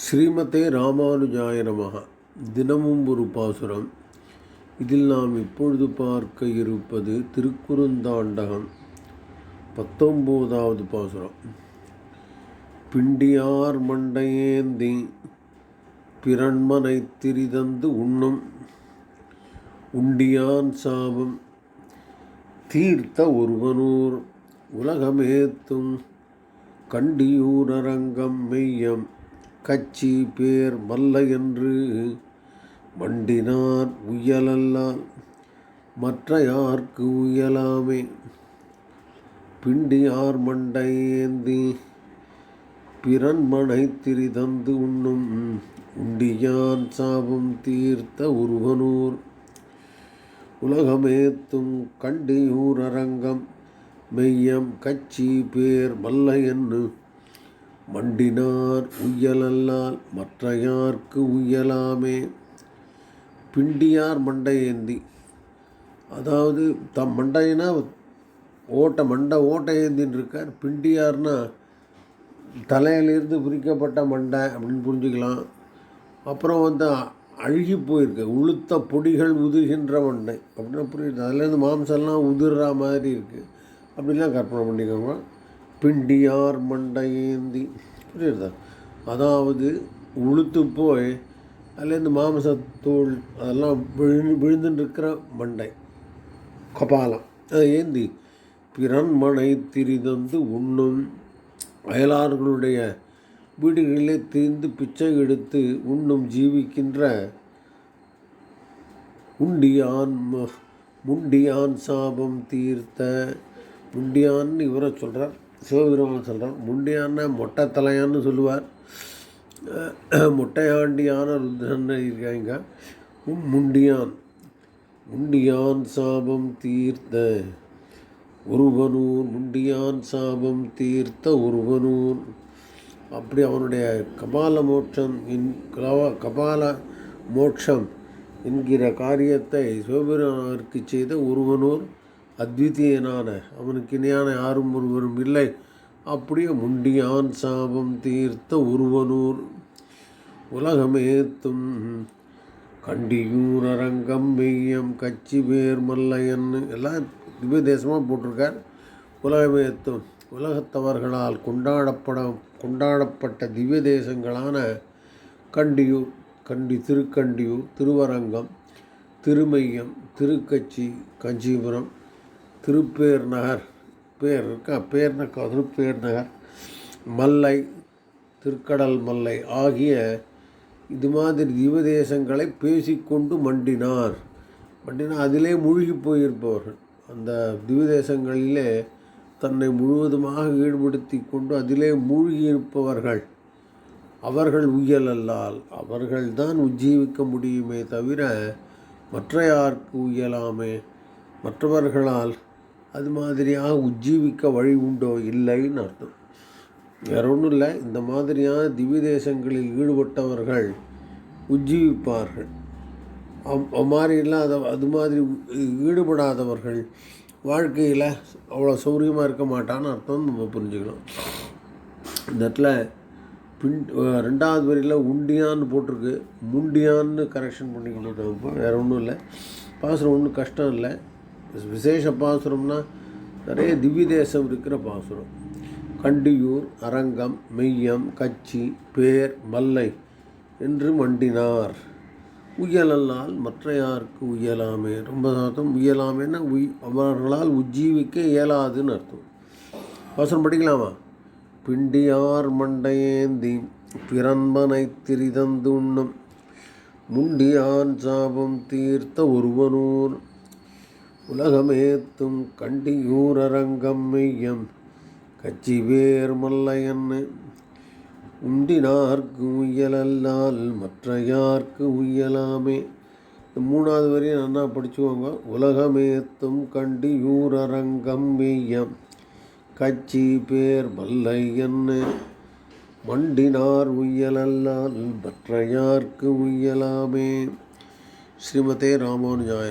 ஸ்ரீமதே ராமானுஜாய நமக. தினமும் ஒரு பாசுரம். இதில் நாம் இப்பொழுது பார்க்க இருப்பது திருக்குறுந்தாண்டகம் பத்தொம்போதாவது பாசுரம். பிண்டியார் மண்டையேந்தி பிறன்மனை திரிதந்து உண்ணும் உண்டியான் சாபம் தீர்த்த ஒருவனூர் உலகமேத்தும் கண்டியூரரங்கம் மெய்யம் கச்சி பேர் மல்ல என்று மண்டினார் உயலல்லால் மற்ற யார்க்கு உயலாமே? பிண்டியார் மண்டையேந்தி பிறன்மனை திரிதந்து உண்ணும் உண்டியான் சாபம் தீர்த்த உருவனூர். உலகமேத்தும் கண்டியூர் அரங்கம் மெய்யம் கச்சி பேர் மல்ல என்று மண்டினார் உய்யலல்லால் மற்றையார்க்கு உய்யலாமே. பிண்டியார் மண்டையேந்தி அதாவது தம் மண்டைனா ஓட்டை மண்டை ஓட்டை ஏந்தின்னு இருக்கார் பிண்டியார்னா தலையிலிருந்து பிரிக்கப்பட்ட மண்டை அப்படின்னு புரிஞ்சுக்கலாம். அப்புறம் வந்து அழுகி போயிருக்கு. உளுத்த பொடிகள் உதிர்கின்ற மண்டை அப்படின்னா புரியுது. அதுலேருந்து மாம்சம்லாம் உதிர்ற மாதிரி இருக்குது அப்படிலாம் கற்பனை பண்ணிக்கோங்க. பிண்டியார் மண்டையேந்தி. புரியுறதா? அதாவது உளுத்து போய் அதுலேருந்து மாமசத்தூள் அதெல்லாம் விழு விழுந்துட்டுருக்கிற மண்டை கபாலம் அதை ஏந்தி பிறன்மனை திரிதந்து உண்ணும். அயலார்களுடைய வீடுகளிலே திரிந்து பிச்சை எடுத்து உண்ணும் ஜீவிக்கின்ற உண்டியான் ம- முண்டியான் சாபம் தீர்த்த முண்டியான்னு இவரை சொல்கிறார் சிவபெருமான் சொல்கிறான் முண்டியான மொட்டை தலையான்னு சொல்லுவார். மொட்டையாண்டியான ருத்ரன் இருக்காங்க. முண்டியான் முண்டியான் சாபம் தீர்த்த ஒருவனூர் முண்டியான் சாபம் தீர்த்த ஒருவனூர் அப்படி அவனுடைய கபால மோட்சம் இன் கபா- கபால மோட்சம் என்கிற காரியத்தை சிவபெருமானிற்கு செய்த ஒருவனூர் அத்விதீயனான அவனுக்கு இணையான யாரும் ஒருவரும் இல்லை. அப்படியே முண்டியான் சாபம் தீர்த்த ஒருவனூர். உலகமேத்தும் கண்டியூர் அரங்கம் மெய்யம் கச்சி பேர் மல்லையன்னு எல்லாம் திவ்ய தேசமாக போட்டிருக்கார். உலகமேத்தும் உலகத்தவர்களால் கொண்டாடப்பட கொண்டாடப்பட்ட திவ்ய தேசங்களான கண்டியூர் கண்டி திருக்கண்டியூர் திருவரங்கம் திருமையம் திருக்கச்சி கஞ்சிபுரம் திருப்பேர் நகர். பேர் இருக்கா? பேர் திருப்பேர் நகர். மல்லை திருக்கடல் மல்லை ஆகிய இது மாதிரி திவதேசங்களை பேசிக்கொண்டு மண்டினார். மண்டினா அதிலே மூழ்கி போயிருப்பவர்கள் அந்த திவதேசங்களிலே தன்னை முழுவதுமாக ஈடுபடுத்தி கொண்டு அதிலே மூழ்கி இருப்பவர்கள் அவர்கள் உய்யலல்லால் அவர்கள்தான் உஜ்ஜீவிக்க முடியுமே தவிர மற்ற யாருக்கு உயலாமே. மற்றவர்களால் அது மாதிரியாக உஜ்ஜீவிக்க வழி உண்டோ இல்லைன்னு அர்த்தம். வேற ஒன்றும் இல்லை. இந்த மாதிரியான திவ்ய தேசங்களில் ஈடுபட்டவர்கள் உஜ்ஜீவிப்பார்கள். மாதிரிலாம் அதை அது மாதிரி ஈடுபடாதவர்கள் வாழ்க்கையில் அவ்வளோ சௌரியமாக இருக்க மாட்டான்னு அர்த்தம் நம்ம புரிஞ்சுக்கலாம் இந்த இடத்துல பின் ரெண்டாவது வரியில் உண்டியான்னு போட்டிருக்கு. முண்டியான்னு கரெக்ஷன் பண்ணிக்கணும் நம்ம வேறு ஒன்றும் இல்லை. பாசுரம் ஒன்றும் கஷ்டம் இல்லை. விசேஷ பாசுரம்னா நிறைய திவ்ய தேசம் இருக்கிற பாசுரம் கண்டியூர் அரங்கம் மெய்யம் கச்சி பேர் மல்லை என்று மண்டினார் உயலல்லால் மற்ற யாருக்கு உயலாமே ரொம்ப அர்த்தம் உயலாமேன்னா உய் அவர்களால் உஜ்ஜீவிக்க இயலாதுன்னு அர்த்தம் அவசரம் படிக்கலாமா பிண்டியார் மண்டையேந்தி பிறன்பனை திரிதந்துண்ணும் முண்டியான் சாபம் தீர்த்த ஒருவனூர் உலகமேத்தும் கண்டியூரரங்கம் மெய்யம் கச்சி வேர் மல்லையன்னு. உண்டினார்க்கு உயலல்லால் மற்ற யார்க்கு உயலாமே இந்த மூணாவது வரையும் நல்லா படிச்சுக்கோங்க. உலகமேத்தும் கண்டியூரரங்கம் மெய்யம் கச்சி பேர் மல்லையன்னு. மண்டினார் உயலல்லால் மற்ற யார்க்கு உயலாமே ஸ்ரீமதே ராமானுஜாய